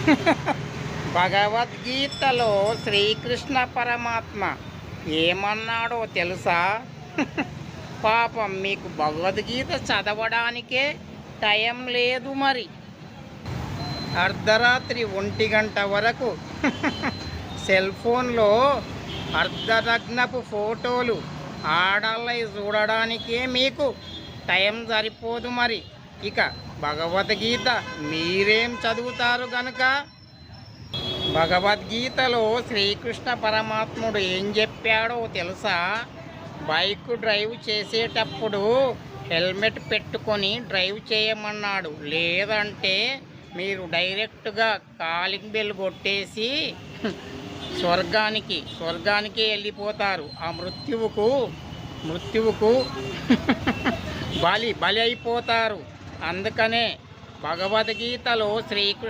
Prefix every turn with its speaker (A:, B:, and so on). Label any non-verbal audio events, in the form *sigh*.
A: *laughs* భగవద్గీతలో శ్రీకృష్ణ పరమాత్మ ఏమన్నాడో తెలుసా? *laughs* పాపం మీకు భగవద్గీత చదవడానికే టైం లేదు మరి. అర్ధరాత్రి ఒంటి గంట వరకు *laughs* సెల్ ఫోన్లో అర్ధనగ్నపు ఫోటోలు ఆడాలై చూడడానికే మీకు టైం సరిపోదు మరి. ఇక భగవద్గీత మీరేం చదువుతారు గనుక? భగవద్గీతలో శ్రీకృష్ణ పరమాత్ముడు ఏం చెప్పాడో తెలుసా? బైక్ డ్రైవ్ చేసేటప్పుడు హెల్మెట్ పెట్టుకొని డ్రైవ్ చేయమన్నాడు. లేదంటే మీరు డైరెక్ట్గా కాలింగ్ బెల్ కొట్టేసి స్వర్గానికి స్వర్గానికి వెళ్ళిపోతారు. ఆ మృత్యువుకు మృత్యువుకు బలి బలి అయిపోతారు. అందుకనే భగవద్గీతలో శ్రీకృష్ణ